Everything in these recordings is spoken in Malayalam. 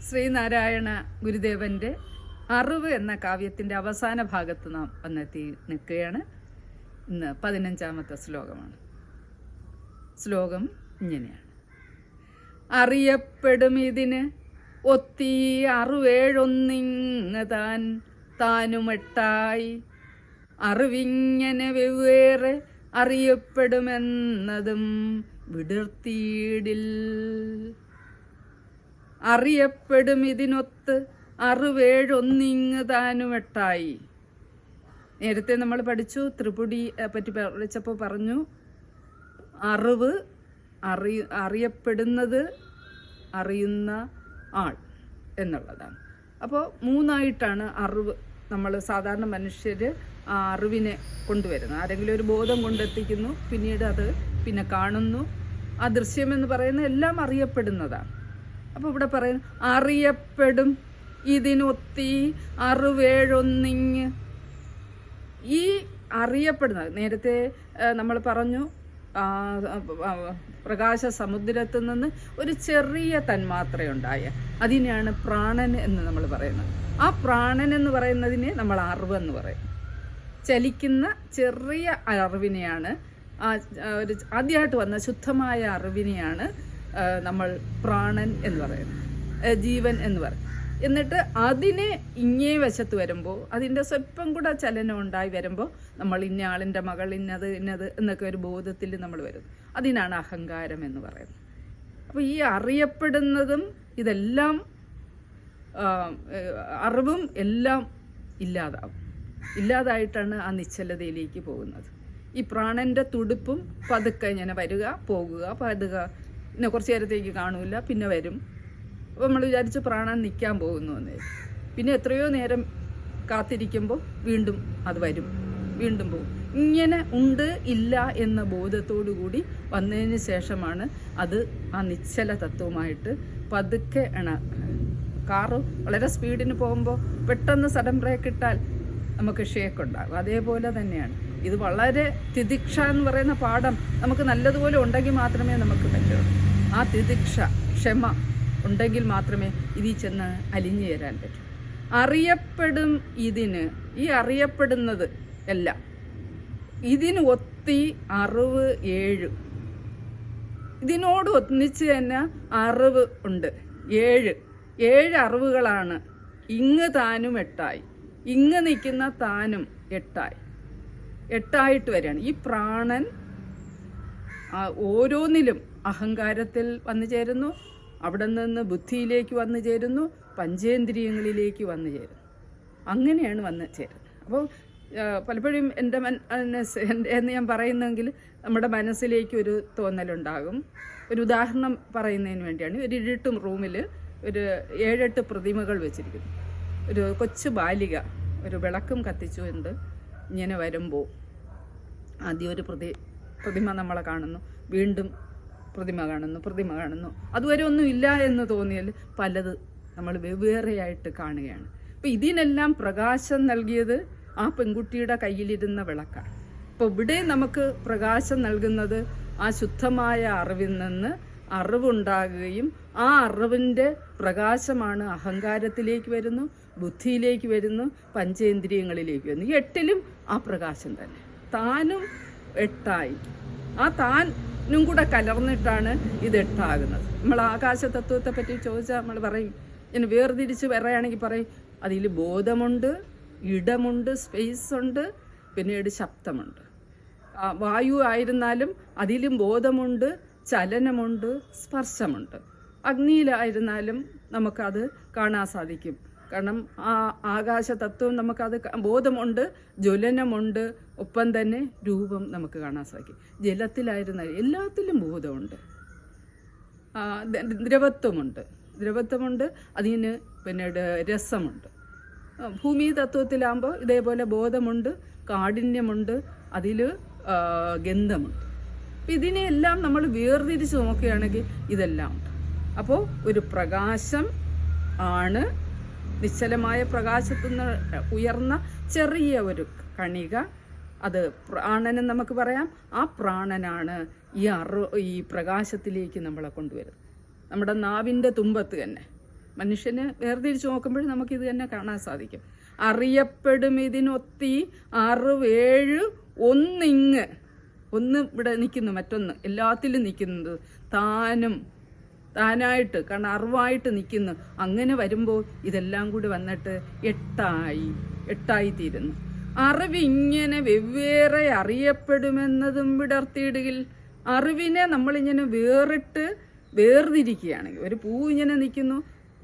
ശ്രീനാരായണ ഗുരുദേവന്റെ അറിവ് എന്ന കാവ്യത്തിന്റെ അവസാന ഭാഗത്ത് നാം വന്നെത്തി നിൽക്കുകയാണ്. ഇന്ന് പതിനഞ്ചാമത്തെ ശ്ലോകമാണ്. ശ്ലോകം ഇങ്ങനെയാണ്. അറിയപ്പെടും ഇതിന് ഒത്തി അറുവേഴൊന്നിങ് താൻ താനുമെട്ടായി. അറിവിങ്ങനെ വെവ്വേറെ അറിയപ്പെടുമെന്നതും വിടർത്തിയിടിൽ. അറിയപ്പെടും ഇതിനൊത്ത് അറുവേഴൊന്നിങ് താനുമെട്ടായി നേരത്തെ നമ്മൾ പഠിച്ചു ത്രിപുടി പറ്റി പഠിച്ചപ്പോൾ പറഞ്ഞു അറിവ് അറി അറിയപ്പെടുന്നത് അറിയുന്ന ആൾ എന്നുള്ളതാണ്. അപ്പോൾ മൂന്നായിട്ടാണ് അറിവ് നമ്മൾ സാധാരണ മനുഷ്യർ ആ അറിവിനെ കൊണ്ടുവരുന്നത്. ആരെങ്കിലും ഒരു ബോധം കൊണ്ടെത്തിക്കുന്നു പിന്നീട് അത് പിന്നെ കാണുന്നു. ആ ദൃശ്യമെന്ന് പറയുന്നത് എല്ലാം അറിയപ്പെടുന്നതാണ്. അപ്പോൾ ഇവിടെ പറയുന്നു അറിയപ്പെടും ഇതിനൊത്തി അറിവേഴൊന്നിങ് ഈ അറിയപ്പെടുന്ന നേരത്തെ നമ്മൾ പറഞ്ഞു പ്രകാശ സമുദ്രത്തിൽ നിന്ന് ഒരു ചെറിയ തന്മാത്രയുണ്ടായ അതിനെയാണ് പ്രാണൻ എന്ന് നമ്മൾ പറയുന്നത്. ആ പ്രാണൻ എന്ന് പറയുന്നതിനെ നമ്മൾ അറിവെന്ന് പറയും. ചലിക്കുന്ന ചെറിയ അറിവിനെയാണ് ആ ഒരു ആദ്യമായിട്ട് വന്ന ശുദ്ധമായ അറിവിനെയാണ് നമ്മൾ പ്രാണൻ എന്ന് പറയുന്നത് ജീവൻ എന്ന് പറയും. എന്നിട്ട് അതിനെ ഇങ്ങേ വശത്ത് വരുമ്പോൾ അതിന്റെ സ്വല്പം കൂടെ ചലനം ഉണ്ടായി വരുമ്പോൾ നമ്മൾ ഇന്ന ആളിന്റെ മകൾ ഇന്നത് ഇന്നത് എന്നൊക്കെ ഒരു ബോധത്തിൽ നമ്മൾ വരുന്നു അതിനാണ് അഹങ്കാരം എന്ന് പറയുന്നത്. അപ്പോൾ ഈ അറിയപ്പെടുന്നതും ഇതെല്ലാം അറിവും എല്ലാം ഇല്ലാതാവും. ഇല്ലാതായിട്ടാണ് ആ നിശ്ചലതയിലേക്ക് പോകുന്നത്. ഈ പ്രാണന്റെ തുടുപ്പും പതുക്കെ ഇങ്ങനെ വരിക പോകുക പതുക പിന്നെ കുറച്ച് നേരത്തേക്ക് കാണൂല പിന്നെ വരും. അപ്പോൾ നമ്മൾ വിചാരിച്ച് പ്രാണൻ നിൽക്കാൻ പോകുന്നു എന്ന്. പിന്നെ എത്രയോ നേരം കാത്തിരിക്കുമ്പോൾ വീണ്ടും അത് വരും. വീണ്ടും പോകും. ഇങ്ങനെ ഉണ്ട് ഇല്ല എന്ന ബോധത്തോടു കൂടി വന്നതിന് ശേഷമാണ് അത് ആ നിശ്ചല തത്വമായിട്ട് പതുക്കെ ആണ് കാറ് വളരെ സ്പീഡിന് പോകുമ്പോൾ പെട്ടെന്ന് സഡൻ ബ്രേക്ക് ഇട്ടാൽ നമുക്ക് ഷേക്ക് ഉണ്ടാകും. അതേപോലെ തന്നെയാണ്. ഇത് വളരെ തിദിക്ഷ എന്ന് പറയുന്ന പാഠം നമുക്ക് നല്ലതുപോലെ ഉണ്ടെങ്കിൽ മാത്രമേ നമുക്ക് പറ്റുള്ളൂ ആ തിദിക്ഷ ക്ഷമ ഉണ്ടെങ്കിൽ മാത്രമേ ഇതിൽ ചെന്ന് അലിഞ്ഞു ചേരാൻ പറ്റൂ. അറിയപ്പെടും ഇതിന് ഈ അറിയപ്പെടുന്നത് അല്ല. ഇതിന് ഒത്തി അറിവ് ഏഴ്. ഇതിനോട് ഒന്നിച്ച് തന്നെ അറിവ് ഉണ്ട്. ഏഴ്. ഏഴ് അറിവുകളാണ്. ഇങ്ങ് താനും എട്ടായി. ഇങ്ങ് നിൽക്കുന്ന താനും എട്ടായി. എട്ടായിട്ട് വരികയാണ്. ഈ പ്രാണൻ ഓരോന്നിലും അഹങ്കാരത്തിൽ വന്നു ചേരുന്നു. അവിടെ നിന്ന് ബുദ്ധിയിലേക്ക് വന്നു ചേരുന്നു. പഞ്ചേന്ദ്രിയങ്ങളിലേക്ക് വന്നു ചേരുന്നു. അങ്ങനെയാണ് വന്ന് ചേരുന്നത്. അപ്പോൾ പലപ്പോഴും എന്റെ മനസ്സ് എന്ന് ഞാൻ പറയുന്നെങ്കിൽ നമ്മുടെ മനസ്സിലേക്ക് ഒരു തോന്നലുണ്ടാകും. ഒരു ഉദാഹരണം പറയുന്നതിന് വേണ്ടിയാണ്. ഒരു ഇരുട്ടും റൂമിൽ ഒരു ഏഴെട്ട് പ്രതിമകൾ വെച്ചിരിക്കുന്നു. ഒരു കൊച്ചു ബാലിക ഒരു വിളക്കും കത്തിച്ചുകൊണ്ട് ഇങ്ങനെ വരുമ്പോൾ ആദ്യം ഒരു പ്രതി പ്രതിമ നമ്മളെ കാണുന്നു. വീണ്ടും പ്രതിമ കാണുന്നു പ്രതിമ കാണുന്നു. അതുവരെ ഒന്നും ഇല്ല എന്ന് തോന്നിയാൽ പലത് നമ്മൾ വെവ്വേറെയായിട്ട് കാണുകയാണ്. അപ്പം ഇതിനെല്ലാം പ്രകാശം നൽകിയത് ആ പെൺകുട്ടിയുടെ കയ്യിലിരുന്ന വിളക്കാണ്. അപ്പോൾ ഇവിടെ നമുക്ക് പ്രകാശം നൽകുന്നത് ആ ശുദ്ധമായ അറിവിൽ നിന്ന് അറിവുണ്ടാകുകയും ആ അറിവിന്റെ പ്രകാശമാണ് അഹങ്കാരത്തിലേക്ക് വരുന്നു ബുദ്ധിയിലേക്ക് വരുന്നു പഞ്ചേന്ദ്രിയങ്ങളിലേക്ക് വരുന്നു. എട്ടിലും ആ പ്രകാശം തന്നെ. താനും എട്ടായി. ആ താനും കൂടെ കലർന്നിട്ടാണ് ഇത് എട്ടാകുന്നത് നമ്മൾ ആകാശ തത്വത്തെ പറ്റി ചോദിച്ചാൽ നമ്മൾ പറയും ഇങ്ങനെ വേർതിരിച്ച് പറയുകയാണെങ്കിൽ പറയും അതിൽ ബോധമുണ്ട് ഇടമുണ്ട് സ്പേസ് ഉണ്ട് പിന്നീട് ശബ്ദമുണ്ട്. വായു ആയിരുന്നാലും അതിലും ബോധമുണ്ട് ചലനമുണ്ട് സ്പർശമുണ്ട്. അഗ്നിയിലായിരുന്നാലും നമുക്കത് കാണാൻ സാധിക്കും. കാരണം ആ ആകാശ തത്വം നമുക്കത് ബോധമുണ്ട് ജ്വലനമുണ്ട് ഒപ്പം തന്നെ രൂപം നമുക്ക് കാണാൻ സാധിക്കും. ജലത്തിലായിരുന്ന എല്ലാത്തിലും ബോധമുണ്ട്. ദ്രവത്വമുണ്ട്. ദ്രവത്വമുണ്ട് അതിന് പിന്നീട് രസമുണ്ട്. ഭൂമി തത്വത്തിലാകുമ്പോൾ ഇതേപോലെ ബോധമുണ്ട് കാഠിന്യമുണ്ട് അതിൽ ഗന്ധമുണ്ട്. ഇതിനെയെല്ലാം നമ്മൾ വേർതിരിച്ച് നോക്കുകയാണെങ്കിൽ ഇതെല്ലാം ഉണ്ട്. അപ്പോൾ ഒരു പ്രകാശം ആണ് നിശ്ചലമായ പ്രകാശത്തു നിന്ന് ഉയർന്ന ചെറിയ ഒരു കണിക. അത് പ്രാണനം നമുക്ക് പറയാം. ആ പ്രാണനാണ് ഈ അറു ഈ പ്രകാശത്തിലേക്ക് നമ്മളെ കൊണ്ടുവരുന്നത്. നമ്മുടെ നാവിന്റെ തുമ്പത്ത് തന്നെ. മനുഷ്യന് വേർതിരിച്ച് നോക്കുമ്പോൾ നമുക്കിത് തന്നെ കാണാൻ സാധിക്കും. അറിയപ്പെടും ഇതിനൊത്തി അറുവേഴ് ഒന്നിങ്ങ്. ഒന്ന് ഇവിടെ നിൽക്കുന്നു മറ്റൊന്ന്. എല്ലാത്തിലും നിൽക്കുന്നത് താനും താനായിട്ട് കാരണം അറിവായിട്ട് നിൽക്കുന്നു. അങ്ങനെ വരുമ്പോൾ ഇതെല്ലാം കൂടി വന്നിട്ട് എട്ടായി എട്ടായി തീരുന്നു അറിവ് ഇങ്ങനെ വെവ്വേറെ അറിയപ്പെടുമെന്നതും വിടർത്തിയിടുകിൽ അറിവിനെ നമ്മളിങ്ങനെ വേറിട്ട് വേർതിരിക്കുകയാണെങ്കിൽ ഒരു പൂ ഇങ്ങനെ നിൽക്കുന്നു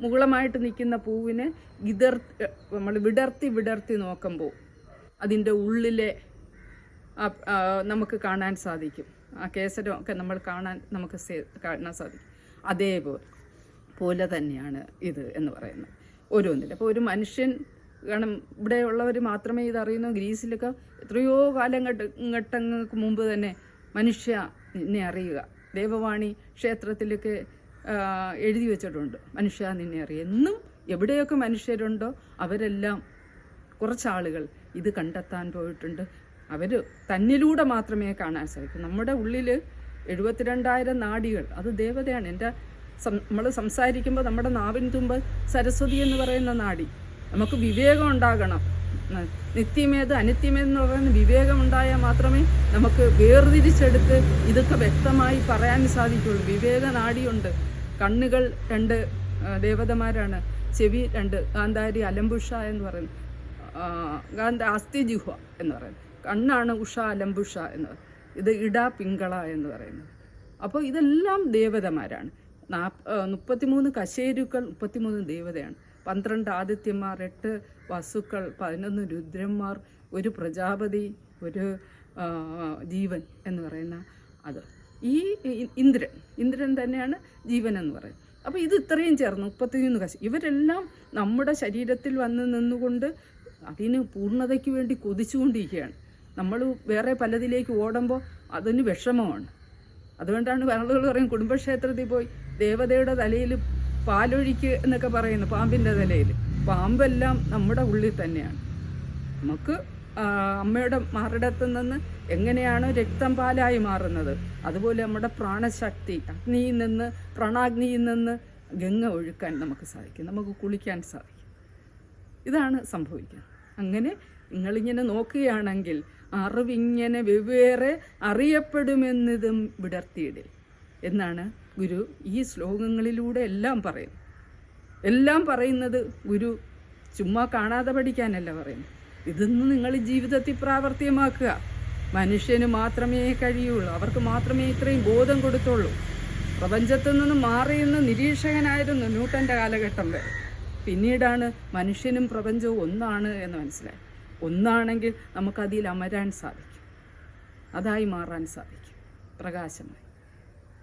മുകളമായിട്ട് നിൽക്കുന്ന പൂവിനെ ഇതർ നമ്മൾ വിടർത്തി വിടർത്തി നോക്കുമ്പോൾ അതിന്റെ ഉള്ളിലെ നമുക്ക് കാണാൻ സാധിക്കും. ആ കേസരം ഒക്കെ നമ്മൾ കാണാൻ നമുക്ക് കാണാൻ സാധിക്കും. അതേപോലെ പോലെ തന്നെയാണ് ഇത് എന്ന് പറയുന്നത്. ഓരോന്നില്ല അപ്പോൾ ഒരു മനുഷ്യൻ കാരണം ഇവിടെ ഉള്ളവർ മാത്രമേ ഇത് അറിയുന്നു ഗ്രീസിലൊക്കെ എത്രയോ കാലഘട്ട ഘട്ടങ്ങൾക്ക് മുമ്പ് തന്നെ മനുഷ്യ നിന്നെ അറിയുക. ദേവവാണി ക്ഷേത്രത്തിലൊക്കെ എഴുതി വെച്ചിട്ടുണ്ട്. മനുഷ്യ നിന്നെ അറിയുക. എന്നും എവിടെയൊക്കെ മനുഷ്യരുണ്ടോ അവരെല്ലാം കുറച്ചാളുകൾ ഇത് കണ്ടെത്താൻ പോയിട്ടുണ്ട്. അവർ തന്നിലൂടെ മാത്രമേ കാണാൻ സാധിക്കൂ. നമ്മുടെ ഉള്ളിൽ എഴുപത്തിരണ്ടായിരം നാടികൾ. അത് ദേവതയാണ്. എന്റെ നമ്മൾ സംസാരിക്കുമ്പോൾ നമ്മുടെ നാവിൻ തുമ്പ് സരസ്വതി എന്ന് പറയുന്ന നാടി. നമുക്ക് വിവേകം ഉണ്ടാകണം. നിത്യമേത് അനിത്യമേത് എന്ന് പറയുന്ന വിവേകം ഉണ്ടായാൽ മാത്രമേ നമുക്ക് വേർതിരിച്ചെടുത്ത് ഇതൊക്കെ വ്യക്തമായി പറയാൻ സാധിക്കുള്ളൂ വിവേക നാടിയുണ്ട്. കണ്ണുകൾ രണ്ട് ദേവതമാരാണ്. ചെവി രണ്ട് ഗാന്ധാരി അലംബുഷ എന്ന് പറയുന്നത് ഗാന്ധ അസ്ഥി എന്ന് പറയുന്നത്. കണ്ണാണ് ഉഷ അലംബുഷ എന്ന് പറയുന്നത്. ഇത് ഇട പിങ്കള എന്ന് പറയുന്നത്. അപ്പോൾ ഇതെല്ലാം ദേവതമാരാണ്. നാപ്പ് ആ, മുപ്പത്തിമൂന്ന് കശേരുക്കൾ മുപ്പത്തിമൂന്ന് ദേവതയാണ്. പന്ത്രണ്ട് ആദിത്യന്മാർ എട്ട് വസുക്കൾ പതിനൊന്ന് രുദ്രന്മാർ ഒരു പ്രജാപതി ഒരു ജീവൻ എന്ന് പറയുന്ന അത്. ഈ ഇന്ദ്രൻ ഇന്ദ്രൻ തന്നെയാണ് ജീവൻ എന്ന് പറയുന്നത്. അപ്പോൾ ഇത് ഇത്രയും ചേർന്ന് മുപ്പത്തിമൂന്ന് കശ ഇവരെല്ലാം നമ്മുടെ ശരീരത്തിൽ വന്ന് നിന്നുകൊണ്ട് അതിന് പൂർണതയ്ക്ക് വേണ്ടി കൊതിച്ചുകൊണ്ടിരിക്കുകയാണ്. നമ്മൾ വേറെ പലതിലേക്ക് ഓടുമ്പോൾ അതിന് വിഷമമാണ്. അതുകൊണ്ടാണ് ആളുകൾ പറയും കുടുംബക്ഷേത്രത്തിൽ പോയി ദേവതയുടെ തലയിൽ പാലൊഴിക്ക് എന്നൊക്കെ പറയുന്നു പാമ്പിന്റെ തലയിൽ. പാമ്പെല്ലാം നമ്മുടെ ഉള്ളിൽ തന്നെയാണ്. നമുക്ക് അമ്മയുടെ മാറിടത്തു നിന്ന് എങ്ങനെയാണ് രക്തം പാലായി മാറുന്നത്? അതുപോലെ നമ്മുടെ പ്രാണശക്തി അഗ്നിയിൽ നിന്ന് പ്രാണാഗ്നിയിൽ നിന്ന് ഗംഗ ഒഴുക്കാൻ നമുക്ക് സാധിക്കും നമുക്ക് കുളിക്കാൻ സാധിക്കും. ഇതാണ് സംഭവിക്കുന്നത്. അങ്ങനെ നിങ്ങളിങ്ങനെ നോക്കുകയാണെങ്കിൽ അറിവിങ്ങനെ വെവ്വേറെ അറിയപ്പെടുമെന്നതും വിടർത്തിയിടിൽ. എന്നാണ് ഗുരു ഈ ശ്ലോകങ്ങളിലൂടെ എല്ലാം പറയും എല്ലാം പറയുന്നത് ഗുരു ചുമ്മാ കാണാതെ പഠിക്കാനല്ല പറയുന്നത്. ഇതൊന്ന് നിങ്ങൾ ജീവിതത്തിൽ പ്രാവർത്തികമാക്കുക. മനുഷ്യന് മാത്രമേ കഴിയുള്ളൂ. അവർക്ക് മാത്രമേ ഇത്രയും ബോധം കൊടുത്തുള്ളൂ. പ്രപഞ്ചത്തിൽ നിന്ന് മാറിയെന്ന് നിരീക്ഷകനായിരുന്നു ന്യൂട്ടന്റെ കാലഘട്ടം വരെ. പിന്നീടാണ് മനുഷ്യനും പ്രപഞ്ചവും ഒന്നാണ് എന്ന് മനസ്സിലായി. ഒന്നാണെങ്കിൽ നമുക്കതിൽ അമരാൻ സാധിക്കും. അതായി മാറാൻ സാധിക്കും. പ്രകാശമായി.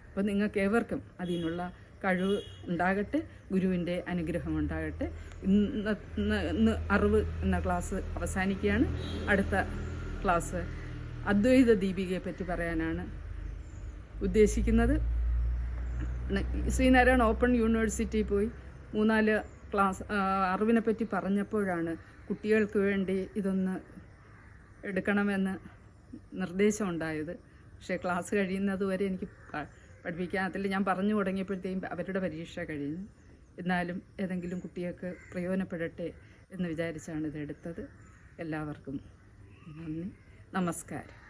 അപ്പോൾ നിങ്ങൾക്ക് ഏവർക്കും അതിനുള്ള കഴിവ് ഉണ്ടാകട്ടെ ഗുരുവിന്റെ അനുഗ്രഹം ഉണ്ടാകട്ടെ. ഇന്ന് അറിവ് എന്ന ക്ലാസ് അവസാനിക്കുകയാണ്. അടുത്ത ക്ലാസ് അദ്വൈത ദീപികയെ പറ്റി പറയാനാണ് ഉദ്ദേശിക്കുന്നത്. ശ്രീനാരായണ ഓപ്പൺ യൂണിവേഴ്സിറ്റിയിൽ പോയി മൂന്നാൽ ക്ലാസ് അറിവിനെ പറ്റി പറഞ്ഞപ്പോഴാണ് കുട്ടികൾക്ക് വേണ്ടി ഇതൊന്ന് എടുക്കണമെന്ന് നിർദ്ദേശം ഉണ്ടായത് പക്ഷേ ക്ലാസ് കഴിയുന്നതുവരെ എനിക്ക് പഠിപ്പിക്കാൻ ഞാൻ പറഞ്ഞു തുടങ്ങിയപ്പോഴത്തേക്കും അവരുടെ പരീക്ഷ കഴിഞ്ഞു. എന്നാലും ഏതെങ്കിലും കുട്ടികൾക്ക് പ്രയോജനപ്പെടട്ടെ എന്ന് വിചാരിച്ചാണ് ഇത് എടുത്തത്. എല്ലാവർക്കും നന്ദി. നമസ്കാരം.